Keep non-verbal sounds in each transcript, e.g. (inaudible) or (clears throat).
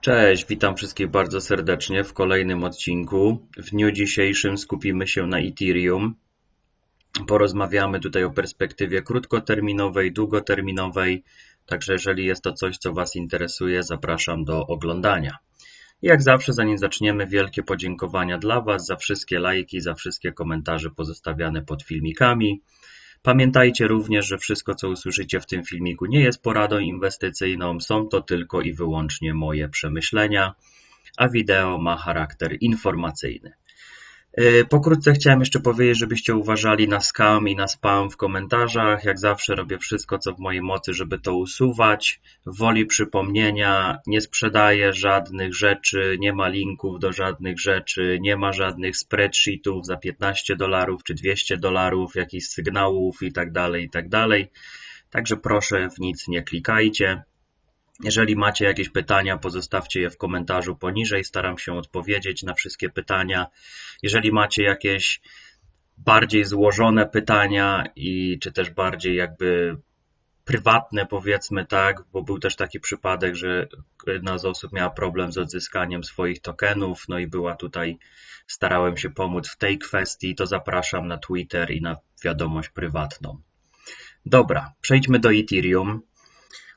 Cześć, witam wszystkich bardzo serdecznie w kolejnym odcinku. W dniu dzisiejszym skupimy się na Ethereum. Porozmawiamy tutaj o perspektywie krótkoterminowej, długoterminowej. Także jeżeli jest to coś, co Was interesuje, zapraszam do oglądania. Jak zawsze, zanim zaczniemy, wielkie podziękowania dla Was za wszystkie lajki, za wszystkie komentarze pozostawiane pod filmikami. Pamiętajcie również, że wszystko, co usłyszycie w tym filmiku, nie jest poradą inwestycyjną, są to tylko i wyłącznie moje przemyślenia, a wideo ma charakter informacyjny. Y, pokrótce chciałem jeszcze powiedzieć, żebyście uważali na scam i na spam w komentarzach. Jak zawsze robię wszystko, co w mojej mocy, żeby to usuwać. Woli przypomnienia, nie sprzedaję żadnych rzeczy, nie ma linków do żadnych rzeczy, nie ma żadnych spreadsheetów za 15 dolarów czy 200 dolarów, jakichś sygnałów i tak dalej, i tak. Także proszę w nic nie klikajcie. Jeżeli macie jakieś pytania, pozostawcie je w komentarzu poniżej. Staram się odpowiedzieć na wszystkie pytania. Jeżeli macie jakieś bardziej złożone pytania i czy też bardziej jakby prywatne, powiedzmy tak, bo był też taki przypadek, że jedna z osób miała problem z odzyskaniem swoich tokenów, no i była tutaj, starałem się pomóc w tej kwestii, to zapraszam na Twitter i na wiadomość prywatną. Dobra, przejdźmy do Ethereum.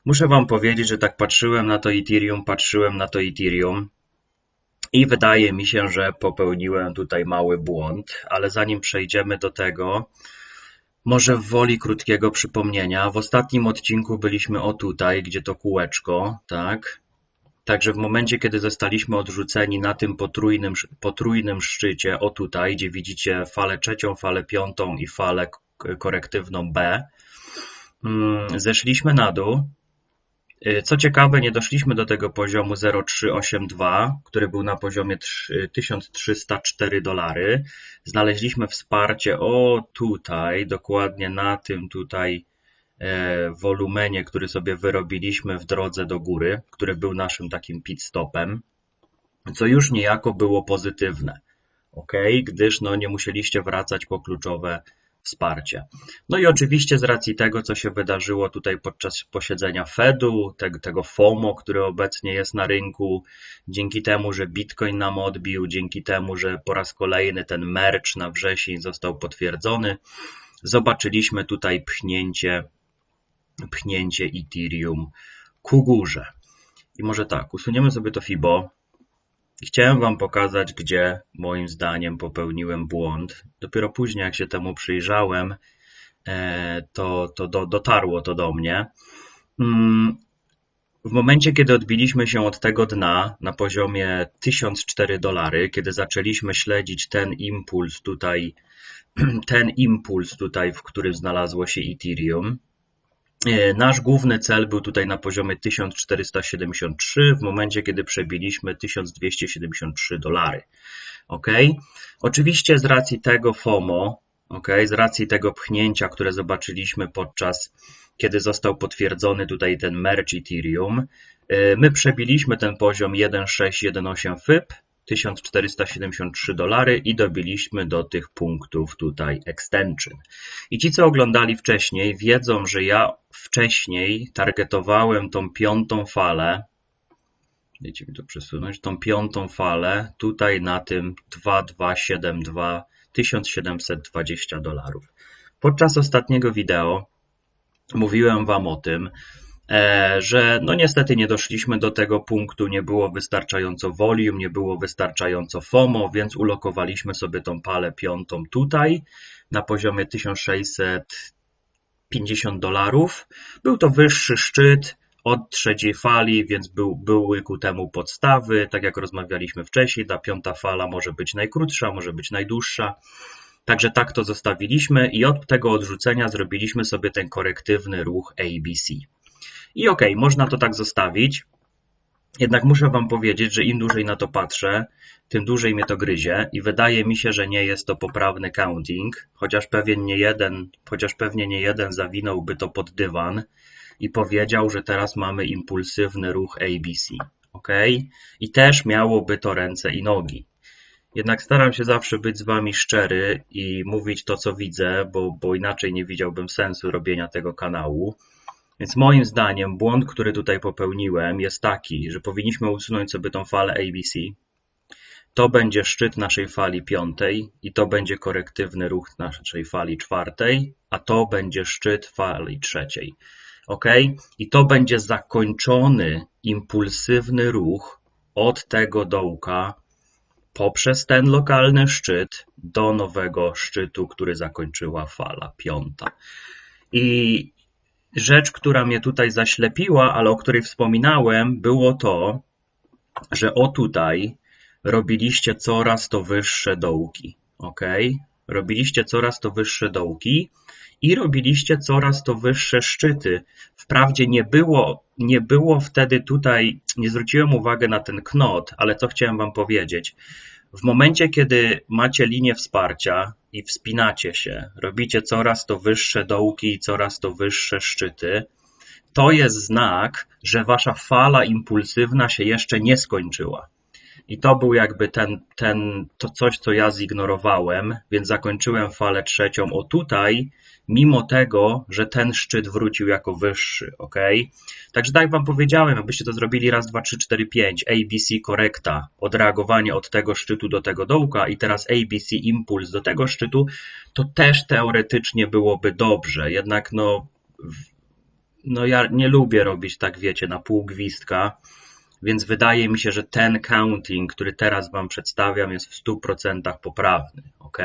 Muszę Wam powiedzieć, że tak patrzyłem na to Ethereum, patrzyłem na to Ethereum i wydaje mi się, że popełniłem tutaj mały błąd, ale zanim przejdziemy do tego, może w woli krótkiego przypomnienia, w ostatnim odcinku byliśmy o tutaj, gdzie to kółeczko, tak? Także w momencie, kiedy zostaliśmy odrzuceni na tym potrójnym, potrójnym szczycie, o tutaj, gdzie widzicie falę trzecią, falę piątą i falę korektywną B, mm, zeszliśmy na dół, co ciekawe, nie doszliśmy do tego poziomu 0,382, który był na poziomie 1304 dolary. Znaleźliśmy wsparcie o tutaj, dokładnie na tym tutaj e, wolumenie, który sobie wyrobiliśmy w drodze do góry, który był naszym takim pit stopem, co już niejako było pozytywne. ok, gdyż no, nie musieliście wracać po kluczowe wsparcie. No i oczywiście z racji tego, co się wydarzyło tutaj podczas posiedzenia Fedu, tego FOMO, który obecnie jest na rynku, dzięki temu, że Bitcoin nam odbił, dzięki temu, że po raz kolejny ten merch na wrzesień został potwierdzony, zobaczyliśmy tutaj pchnięcie, pchnięcie Ethereum ku górze. I może tak, usuniemy sobie to FIBO, Chciałem Wam pokazać, gdzie moim zdaniem popełniłem błąd. Dopiero później, jak się temu przyjrzałem, e, to, to do, dotarło to do mnie. Mm, w momencie, kiedy odbiliśmy się od tego dna na poziomie 1004 dolary, kiedy zaczęliśmy śledzić ten impuls tutaj, (clears throat) ten impuls tutaj, w którym znalazło się Ethereum, nasz główny cel był tutaj na poziomie 1473 w momencie, kiedy przebiliśmy 1273 dolary. Ok? Oczywiście z racji tego FOMO, ok, z racji tego pchnięcia, które zobaczyliśmy podczas, kiedy został potwierdzony tutaj ten merge Ethereum, e, my przebiliśmy ten poziom 1.618 FIP 1473 dolary i dobiliśmy do tych punktów tutaj extension. I ci, co oglądali wcześniej, wiedzą, że ja wcześniej targetowałem tą piątą falę, Dajcie mi to przesunąć, tą piątą falę tutaj na tym 2272 1720 dolarów. Podczas ostatniego wideo mówiłem Wam o tym, że no niestety nie doszliśmy do tego punktu, nie było wystarczająco volume, nie było wystarczająco FOMO, więc ulokowaliśmy sobie tą palę piątą tutaj na poziomie 1650 dolarów. Był to wyższy szczyt od trzeciej fali, więc był, były ku temu podstawy. Tak jak rozmawialiśmy wcześniej, ta piąta fala może być najkrótsza, może być najdłuższa. Także tak to zostawiliśmy i od tego odrzucenia zrobiliśmy sobie ten korektywny ruch ABC. I okay, można to tak zostawić. Jednak muszę Wam powiedzieć, że im dłużej na to patrzę, tym dłużej mnie to gryzie i wydaje mi się, że nie jest to poprawny counting, chociaż pewien nie jeden, chociaż pewnie nie jeden zawinąłby to pod dywan i powiedział, że teraz mamy impulsywny ruch ABC. ok? I też miałoby to ręce i nogi. Jednak staram się zawsze być z Wami szczery i mówić to, co widzę, bo, bo inaczej nie widziałbym sensu robienia tego kanału. Więc moim zdaniem błąd, który tutaj popełniłem jest taki, że powinniśmy usunąć sobie tą falę ABC. To będzie szczyt naszej fali piątej i to będzie korektywny ruch naszej fali czwartej, a to będzie szczyt fali trzeciej. ok? I to będzie zakończony impulsywny ruch od tego dołka poprzez ten lokalny szczyt do nowego szczytu, który zakończyła fala piąta. I rzecz, która mnie tutaj zaślepiła, ale o której wspominałem, było to, że o tutaj robiliście coraz to wyższe dołki. ok? Robiliście coraz to wyższe dołki i robiliście coraz to wyższe szczyty. Wprawdzie nie było, nie było wtedy tutaj, nie zwróciłem uwagi na ten knot, ale co chciałem Wam powiedzieć. W momencie, kiedy macie linię wsparcia i wspinacie się, robicie coraz to wyższe dołki i coraz to wyższe szczyty, to jest znak, że Wasza fala impulsywna się jeszcze nie skończyła. I to był jakby ten, ten, to coś, co ja zignorowałem, więc zakończyłem falę trzecią o tutaj, mimo tego, że ten szczyt wrócił jako wyższy, ok? Także tak jak Wam powiedziałem, jakbyście to zrobili raz, dwa, trzy, cztery, pięć, ABC korekta, odreagowanie od tego szczytu do tego dołka i teraz ABC impuls do tego szczytu, to też teoretycznie byłoby dobrze, jednak no, no ja nie lubię robić tak, wiecie, na pół gwizdka, więc wydaje mi się, że ten counting, który teraz Wam przedstawiam, jest w 100% poprawny. ok?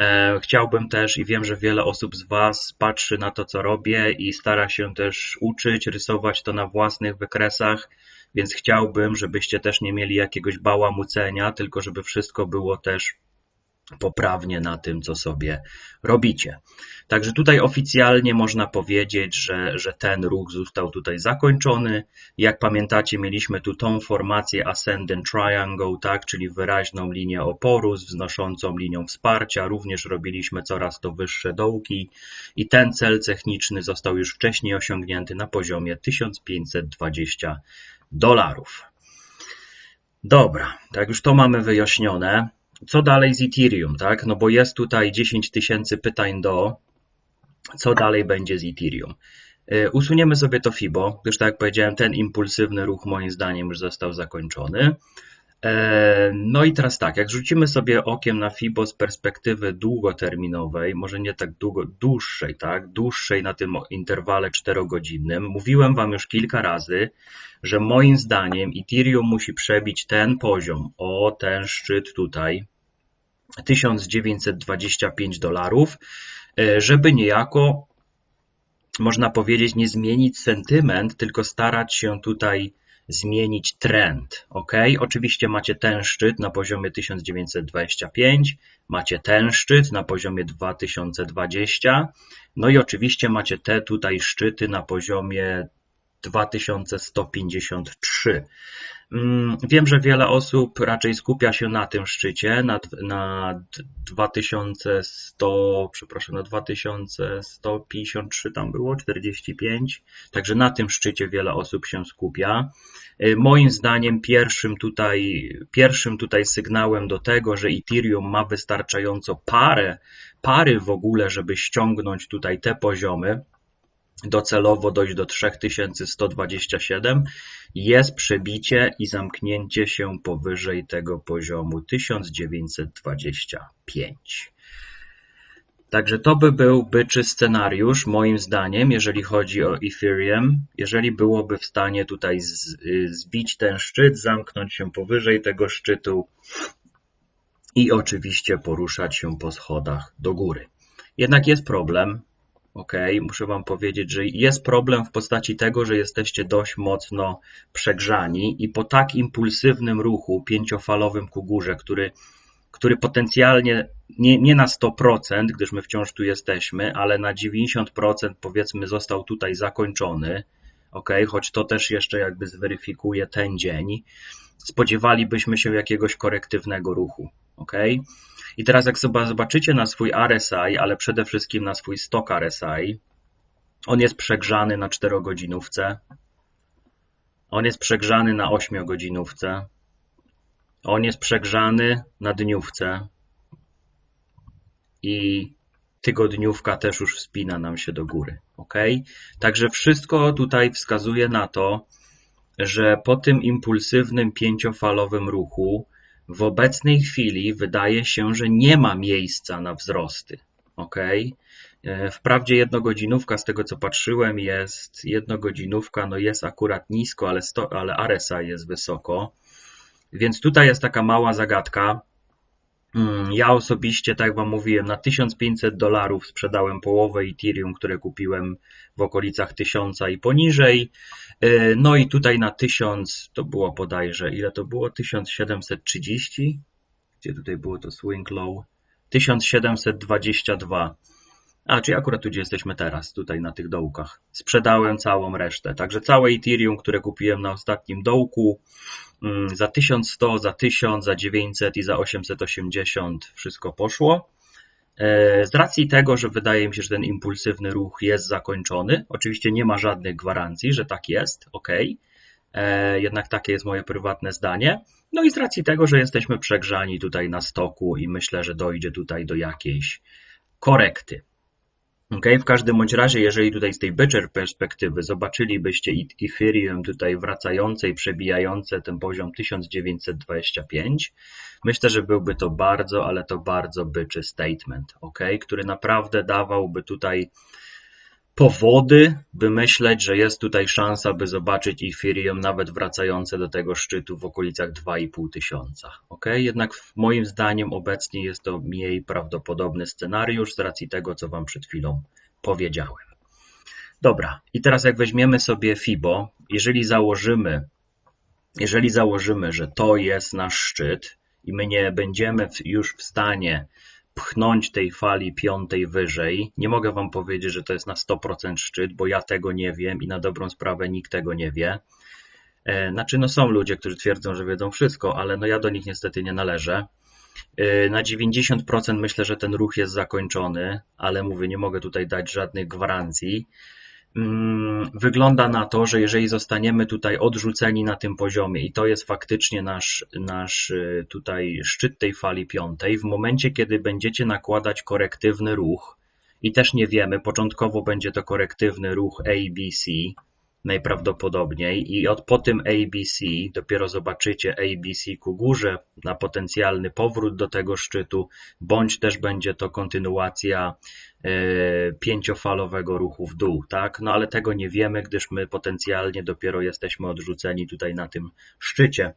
E, chciałbym też i wiem, że wiele osób z Was patrzy na to, co robię i stara się też uczyć, rysować to na własnych wykresach, więc chciałbym, żebyście też nie mieli jakiegoś bałamucenia, tylko żeby wszystko było też poprawnie na tym, co sobie robicie. Także tutaj oficjalnie można powiedzieć, że, że ten ruch został tutaj zakończony. Jak pamiętacie, mieliśmy tu tą formację Ascendant Triangle, tak, czyli wyraźną linię oporu z wznoszącą linią wsparcia. Również robiliśmy coraz to wyższe dołki i ten cel techniczny został już wcześniej osiągnięty na poziomie 1520 dolarów. Dobra, tak już to mamy wyjaśnione co dalej z Ethereum, tak? No bo jest tutaj 10 tysięcy pytań do, co dalej będzie z Ethereum. Y, usuniemy sobie to FIBO, gdyż tak jak powiedziałem, ten impulsywny ruch moim zdaniem już został zakończony. E, no i teraz tak, jak rzucimy sobie okiem na FIBO z perspektywy długoterminowej, może nie tak długo, dłuższej, tak, dłuższej na tym interwale 4-godzinnym, mówiłem Wam już kilka razy, że moim zdaniem Ethereum musi przebić ten poziom, o ten szczyt tutaj, 1925 dolarów, e, żeby niejako, można powiedzieć, nie zmienić sentyment, tylko starać się tutaj zmienić trend. ok? Oczywiście macie ten szczyt na poziomie 1925, macie ten szczyt na poziomie 2020, no i oczywiście macie te tutaj szczyty na poziomie 2153. Mm, wiem, że wiele osób raczej skupia się na tym szczycie, na, na 2100, przepraszam, na 2153 tam było, 45, także na tym szczycie wiele osób się skupia. Y, moim zdaniem pierwszym tutaj, pierwszym tutaj sygnałem do tego, że Ethereum ma wystarczająco parę, pary w ogóle, żeby ściągnąć tutaj te poziomy, docelowo dojść do 3127, jest przebicie i zamknięcie się powyżej tego poziomu 1925. Także to by był byczy scenariusz, moim zdaniem, jeżeli chodzi o Ethereum, jeżeli byłoby w stanie tutaj zbić ten szczyt, zamknąć się powyżej tego szczytu i oczywiście poruszać się po schodach do góry. Jednak jest problem, ok, muszę Wam powiedzieć, że jest problem w postaci tego, że jesteście dość mocno przegrzani i po tak impulsywnym ruchu pięciofalowym ku górze, który, który potencjalnie nie, nie na 100%, gdyż my wciąż tu jesteśmy, ale na 90% powiedzmy został tutaj zakończony, ok, choć to też jeszcze jakby zweryfikuje ten dzień, spodziewalibyśmy się jakiegoś korektywnego ruchu, ok. I teraz jak zobaczycie na swój RSI, ale przede wszystkim na swój stok RSI, on jest przegrzany na 4-godzinówce, on jest przegrzany na 8-godzinówce, on jest przegrzany na dniówce i tygodniówka też już wspina nam się do góry. ok? Także wszystko tutaj wskazuje na to, że po tym impulsywnym pięciofalowym ruchu w obecnej chwili wydaje się, że nie ma miejsca na wzrosty. ok? E, wprawdzie jednogodzinówka, z tego co patrzyłem, jest jednogodzinówka, no jest akurat nisko, ale, sto, ale RSI jest wysoko. Więc tutaj jest taka mała zagadka. Mm, ja osobiście, tak jak Wam mówiłem, na 1500 dolarów sprzedałem połowę Ethereum, które kupiłem w okolicach 1000 i poniżej. E, no i tutaj na 1000 to było bodajże, ile to było? 1730? Gdzie tutaj było to swing low? 1722. A, czyli akurat tu, gdzie jesteśmy teraz, tutaj na tych dołkach. Sprzedałem całą resztę. Także całe Ethereum, które kupiłem na ostatnim dołku, mm, za 1100, za 1000, za 900 i za 880 wszystko poszło. E, z racji tego, że wydaje mi się, że ten impulsywny ruch jest zakończony, oczywiście nie ma żadnych gwarancji, że tak jest, ok, e, jednak takie jest moje prywatne zdanie. No i z racji tego, że jesteśmy przegrzani tutaj na stoku i myślę, że dojdzie tutaj do jakiejś korekty. Okay? W każdym bądź razie, jeżeli tutaj z tej byczer perspektywy zobaczylibyście Ethereum tutaj wracające i przebijające ten poziom 1925, myślę, że byłby to bardzo, ale to bardzo byczy statement, okay? który naprawdę dawałby tutaj powody, by myśleć, że jest tutaj szansa, by zobaczyć Ethereum nawet wracające do tego szczytu w okolicach 2,5 tysiąca. Okay? Jednak moim zdaniem obecnie jest to mniej prawdopodobny scenariusz z racji tego, co Wam przed chwilą powiedziałem. Dobra, i teraz jak weźmiemy sobie FIBO, jeżeli założymy, jeżeli założymy, że to jest nasz szczyt i my nie będziemy już w stanie pchnąć tej fali piątej wyżej. Nie mogę Wam powiedzieć, że to jest na 100% szczyt, bo ja tego nie wiem i na dobrą sprawę nikt tego nie wie. E, znaczy, no są ludzie, którzy twierdzą, że wiedzą wszystko, ale no ja do nich niestety nie należę. E, na 90% myślę, że ten ruch jest zakończony, ale mówię, nie mogę tutaj dać żadnych gwarancji. Mm, wygląda na to, że jeżeli zostaniemy tutaj odrzuceni na tym poziomie i to jest faktycznie nasz, nasz y, tutaj szczyt tej fali piątej, w momencie kiedy będziecie nakładać korektywny ruch i też nie wiemy, początkowo będzie to korektywny ruch ABC, najprawdopodobniej i od po tym ABC dopiero zobaczycie ABC ku górze na potencjalny powrót do tego szczytu, bądź też będzie to kontynuacja pięciofalowego ruchu w dół, tak? No ale tego nie wiemy, gdyż my potencjalnie dopiero jesteśmy odrzuceni tutaj na tym szczycie.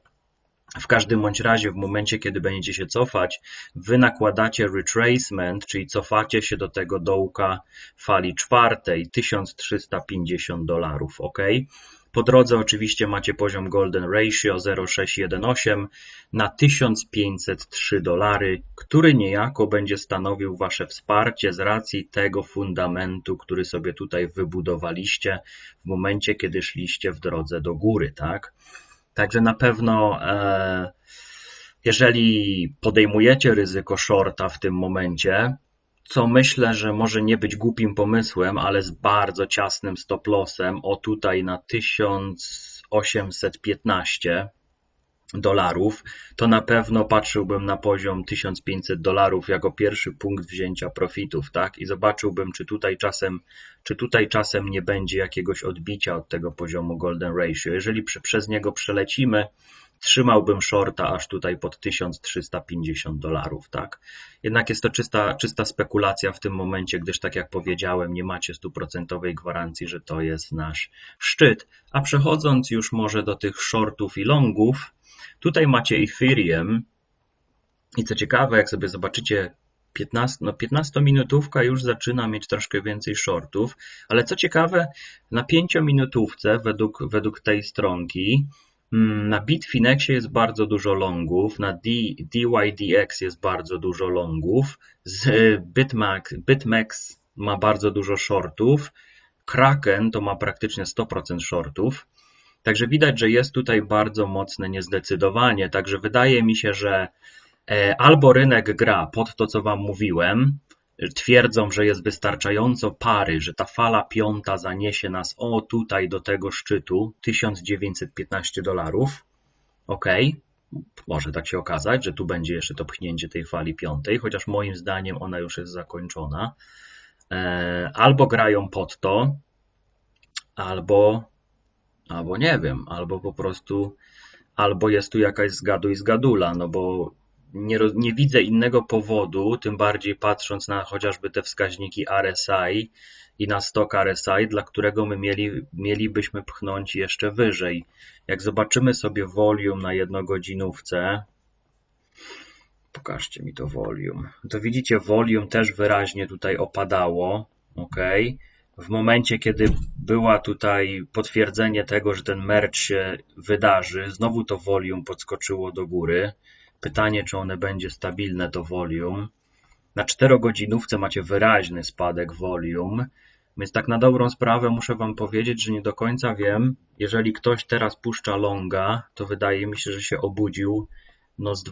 W każdym bądź razie, w momencie, kiedy będziecie się cofać, wy nakładacie retracement, czyli cofacie się do tego dołka fali czwartej, 1350 dolarów, ok? Po drodze oczywiście macie poziom Golden Ratio 0,618 na 1503 dolary, który niejako będzie stanowił Wasze wsparcie z racji tego fundamentu, który sobie tutaj wybudowaliście w momencie, kiedy szliście w drodze do góry, tak? Także na pewno, e, jeżeli podejmujecie ryzyko shorta w tym momencie, co myślę, że może nie być głupim pomysłem, ale z bardzo ciasnym stop lossem, o tutaj na 1815 dolarów, to na pewno patrzyłbym na poziom 1500 dolarów jako pierwszy punkt wzięcia profitów, tak? I zobaczyłbym, czy tutaj czasem, czy tutaj czasem nie będzie jakiegoś odbicia od tego poziomu golden ratio. Jeżeli przez niego przelecimy, trzymałbym shorta aż tutaj pod 1350 dolarów, tak? Jednak jest to czysta, czysta spekulacja w tym momencie, gdyż tak jak powiedziałem, nie macie stuprocentowej gwarancji, że to jest nasz szczyt. A przechodząc już może do tych shortów i longów, Tutaj macie Ethereum i co ciekawe, jak sobie zobaczycie 15, no 15-minutówka już zaczyna mieć troszkę więcej shortów, ale co ciekawe, na 5-minutówce według, według tej stronki na Bitfinexie jest bardzo dużo longów, na D, DYDX jest bardzo dużo longów, Bitmax, Bitmax ma bardzo dużo shortów, Kraken to ma praktycznie 100% shortów, Także widać, że jest tutaj bardzo mocne niezdecydowanie. Także wydaje mi się, że e, albo rynek gra pod to, co Wam mówiłem, twierdzą, że jest wystarczająco pary, że ta fala piąta zaniesie nas o tutaj do tego szczytu 1915 dolarów. Ok, Może tak się okazać, że tu będzie jeszcze to pchnięcie tej fali piątej, chociaż moim zdaniem ona już jest zakończona. E, albo grają pod to, albo, albo nie wiem, albo po prostu, albo jest tu jakaś zgaduj zgadula, no bo nie, nie widzę innego powodu, tym bardziej patrząc na chociażby te wskaźniki RSI i na stok RSI, dla którego my mieli, mielibyśmy pchnąć jeszcze wyżej. Jak zobaczymy sobie volume na jednogodzinówce, pokażcie mi to volume, to widzicie volume też wyraźnie tutaj opadało, ok? W momencie, kiedy była tutaj potwierdzenie tego, że ten merch się wydarzy, znowu to volume podskoczyło do góry. Pytanie, czy one będzie stabilne to volume. Na 4 godzinówce macie wyraźny spadek volume, więc tak na dobrą sprawę muszę Wam powiedzieć, że nie do końca wiem. Jeżeli ktoś teraz puszcza longa, to wydaje mi się, że się obudził no z,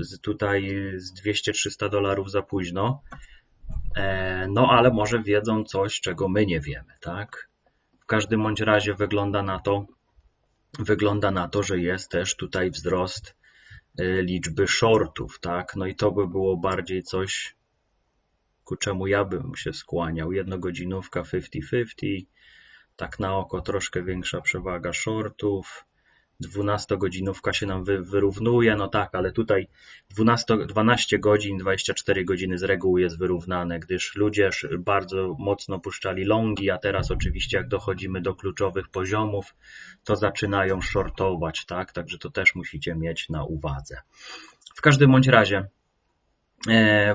z tutaj z 200-300 dolarów za późno. E, no ale może wiedzą coś, czego my nie wiemy, tak? W każdym bądź razie wygląda na to, wygląda na to, że jest też tutaj wzrost liczby shortów, tak? No i to by było bardziej coś, ku czemu ja bym się skłaniał. Jednogodzinówka 50-50, tak na oko troszkę większa przewaga shortów, 12-godzinówka się nam wy, wyrównuje, no tak, ale tutaj 12, 12 godzin, 24 godziny z reguły jest wyrównane, gdyż ludzie bardzo mocno puszczali longi, a teraz oczywiście jak dochodzimy do kluczowych poziomów, to zaczynają shortować, tak, także to też musicie mieć na uwadze. W każdym bądź razie,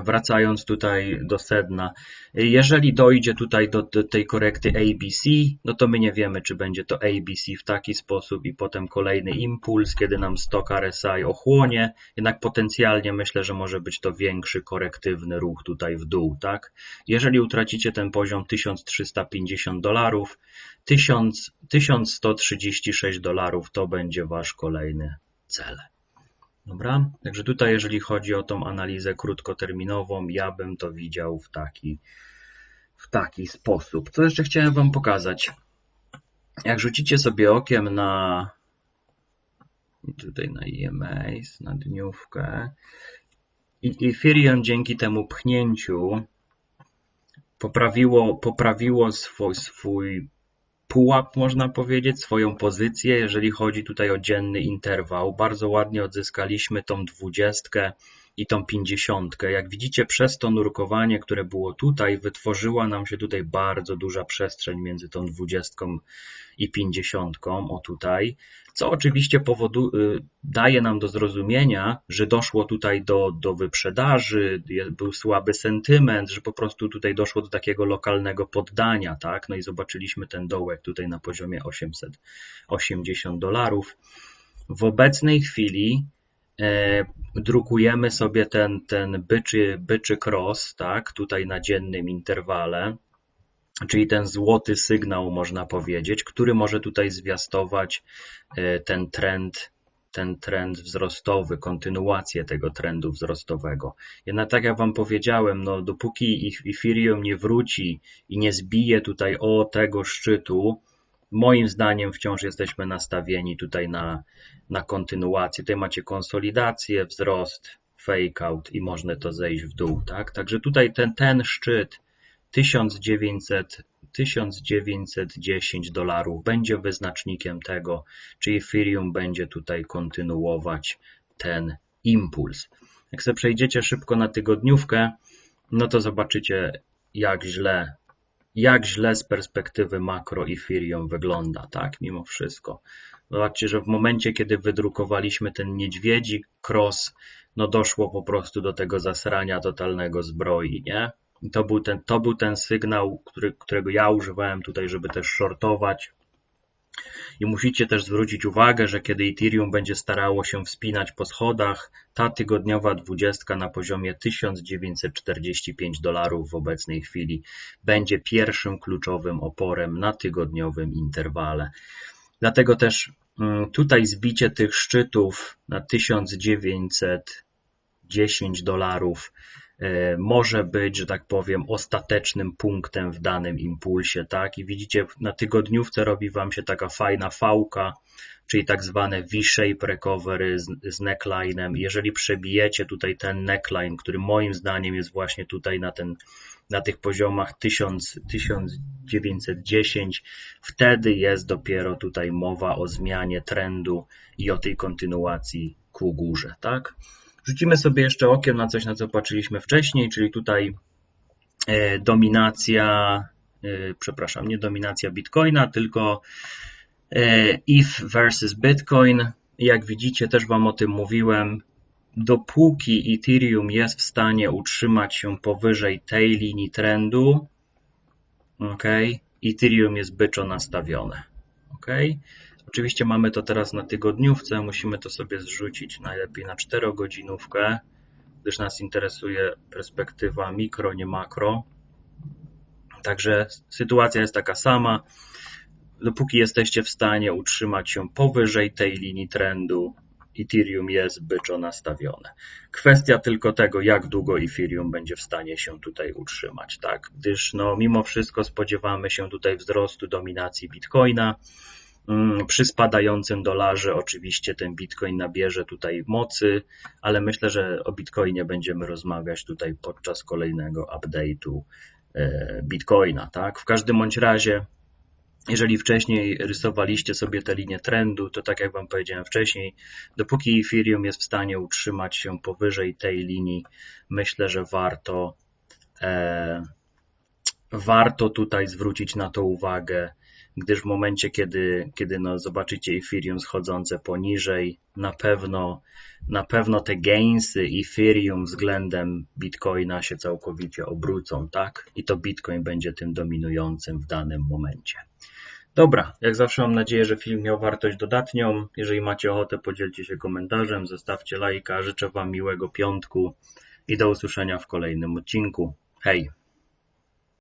wracając tutaj do sedna, jeżeli dojdzie tutaj do, do, tej korekty ABC, no to my nie wiemy, czy będzie to ABC w taki sposób i potem kolejny impuls, kiedy nam stok RSI ochłonie, jednak potencjalnie myślę, że może być to większy korektywny ruch tutaj w dół, tak? Jeżeli utracicie ten poziom 1350 dolarów, 1136 dolarów to będzie wasz kolejny cel. Dobra, także tutaj jeżeli chodzi o tą analizę krótkoterminową, ja bym to widział w taki, w taki sposób. Co jeszcze chciałem Wam pokazać? Jak rzucicie sobie okiem na tutaj na EMA, na dniówkę i Ethereum dzięki temu pchnięciu poprawiło, poprawiło swój, swój pułap, można powiedzieć, swoją pozycję, jeżeli chodzi tutaj o dzienny interwał. Bardzo ładnie odzyskaliśmy tą dwudziestkę i tą pięćdziesiątkę. Jak widzicie, przez to nurkowanie, które było tutaj, wytworzyła nam się tutaj bardzo duża przestrzeń między tą dwudziestką i pięćdziesiątką, o tutaj, co oczywiście powodu, y, daje nam do zrozumienia, że doszło tutaj do, do wyprzedaży, był słaby sentyment, że po prostu tutaj doszło do takiego lokalnego poddania, tak? No i zobaczyliśmy ten dołek tutaj na poziomie 880 dolarów. W obecnej chwili e, drukujemy sobie ten, ten byczy, byczy cross, tak? Tutaj na dziennym interwale czyli ten złoty sygnał, można powiedzieć, który może tutaj zwiastować e, ten trend, ten trend wzrostowy, kontynuację tego trendu wzrostowego. Jednak tak jak Wam powiedziałem, no dopóki Ethereum nie wróci i nie zbije tutaj o tego szczytu, moim zdaniem wciąż jesteśmy nastawieni tutaj na, na kontynuację. Tutaj macie konsolidację, wzrost, fake out i można to zejść w dół, tak? Także tutaj ten, ten szczyt 1900, 1910 dolarów będzie wyznacznikiem tego, czy Ethereum będzie tutaj kontynuować ten impuls. Jak sobie przejdziecie szybko na tygodniówkę, no to zobaczycie, jak źle, jak źle z perspektywy makro Ethereum wygląda, tak, mimo wszystko. Zobaczcie, że w momencie, kiedy wydrukowaliśmy ten niedźwiedzi cross, no doszło po prostu do tego zasrania totalnego zbroi, nie? To był ten, to był ten sygnał, który, którego ja używałem tutaj, żeby też shortować. I musicie też zwrócić uwagę, że kiedy Ethereum będzie starało się wspinać po schodach, ta tygodniowa dwudziestka na poziomie 1945 dolarów w obecnej chwili będzie pierwszym kluczowym oporem na tygodniowym interwale. Dlatego też mm, tutaj zbicie tych szczytów na 1910 dolarów może być, że tak powiem, ostatecznym punktem w danym impulsie, tak? I widzicie, na tygodniówce robi Wam się taka fajna fałka, czyli tak zwane V-shape recovery z, z necklinem. Jeżeli przebijecie tutaj ten neckline, który moim zdaniem jest właśnie tutaj na, ten, na tych poziomach 1000, 1910, wtedy jest dopiero tutaj mowa o zmianie trendu i o tej kontynuacji ku górze, tak? Rzucimy sobie jeszcze okiem na coś, na co patrzyliśmy wcześniej, czyli tutaj e, dominacja, e, przepraszam, nie dominacja Bitcoina, tylko ETH versus Bitcoin. Jak widzicie, też Wam o tym mówiłem. Dopóki Ethereum jest w stanie utrzymać się powyżej tej linii trendu, ok, Ethereum jest byczo nastawione. ok. Oczywiście mamy to teraz na tygodniówce, musimy to sobie zrzucić najlepiej na 4 godzinówkę, gdyż nas interesuje perspektywa mikro, nie makro. Także sytuacja jest taka sama dopóki jesteście w stanie utrzymać się powyżej tej linii trendu, Ethereum jest byczo nastawione. Kwestia tylko tego, jak długo Ethereum będzie w stanie się tutaj utrzymać, tak? Gdyż no, mimo wszystko spodziewamy się tutaj wzrostu dominacji Bitcoina. Mm, przy spadającym dolarze oczywiście ten Bitcoin nabierze tutaj mocy, ale myślę, że o Bitcoinie będziemy rozmawiać tutaj podczas kolejnego update'u e, Bitcoina, tak? W każdym bądź razie jeżeli wcześniej rysowaliście sobie tę linię trendu, to tak jak Wam powiedziałem wcześniej, dopóki Ethereum jest w stanie utrzymać się powyżej tej linii, myślę, że warto, e, warto tutaj zwrócić na to uwagę, gdyż w momencie, kiedy, kiedy no zobaczycie Ethereum schodzące poniżej, na pewno, na pewno te gainsy Ethereum względem Bitcoina się całkowicie obrócą, tak? I to Bitcoin będzie tym dominującym w danym momencie. Dobra, jak zawsze mam nadzieję, że film miał wartość dodatnią. Jeżeli macie ochotę, podzielcie się komentarzem, zostawcie lajka. Życzę Wam miłego piątku i do usłyszenia w kolejnym odcinku. Hej!